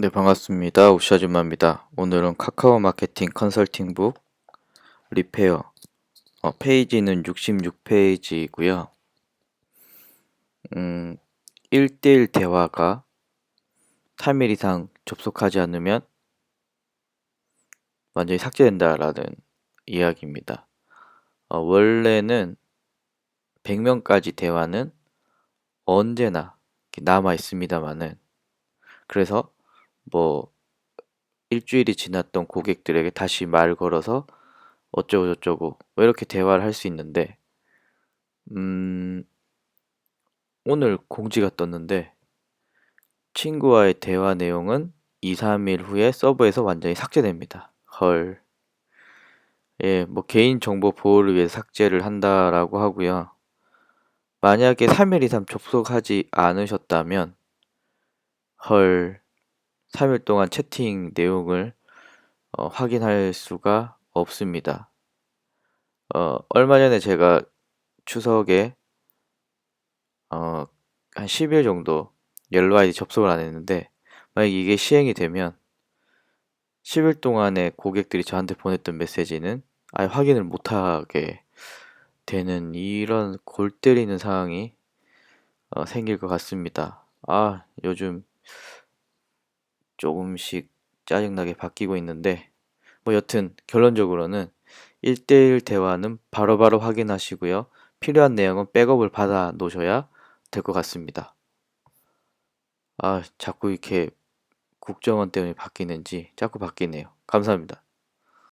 네, 반갑습니다. 우샤즈마입니다. 오늘은 카카오 마케팅 컨설팅북 리페어 어, 페이지는 66페이지이고요. 음, 1대1 대화가 3일 이상 접속하지 않으면 완전히 삭제된다라는 이야기입니다. 어, 원래는 100명까지 대화는 언제나 남아 있습니다만은 그래서 뭐 일주일이 지났던 고객들에게 다시 말 걸어서 어쩌고 저쩌고 뭐 이렇게 대화를 할 수 있는데 음 오늘 공지가 떴는데 친구와의 대화 내용은 2, 3일 후에 서버에서 완전히 삭제됩니다. 헐. 예, 뭐 개인 정보 보호를 위해 삭제를 한다라고 하고요. 만약에 3일 이상 접속하지 않으셨다면 헐 3일 동안 채팅 내용을 어, 확인할 수가 없습니다. 어, 얼마 전에 제가 추석에 어, 한 10일 정도 옐로 아이디 접속을 안 했는데 만약 이게 시행이 되면 10일 동안에 고객들이 저한테 보냈던 메시지는 아예 확인을 못하게 되는 이런 골 때리는 상황이 어, 생길 것 같습니다. 아, 요즘 조금씩 짜증나게 바뀌고 있는데 뭐 여튼 결론적으로는 1대1 대화는 바로 바로 확인하시고요. 필요한 내용은 백업을 받아 놓으셔야 될 것 같습니다. 아, 자꾸 이렇게 국정원 때문에 바뀌는지 자꾸 바뀌네요. 감사합니다.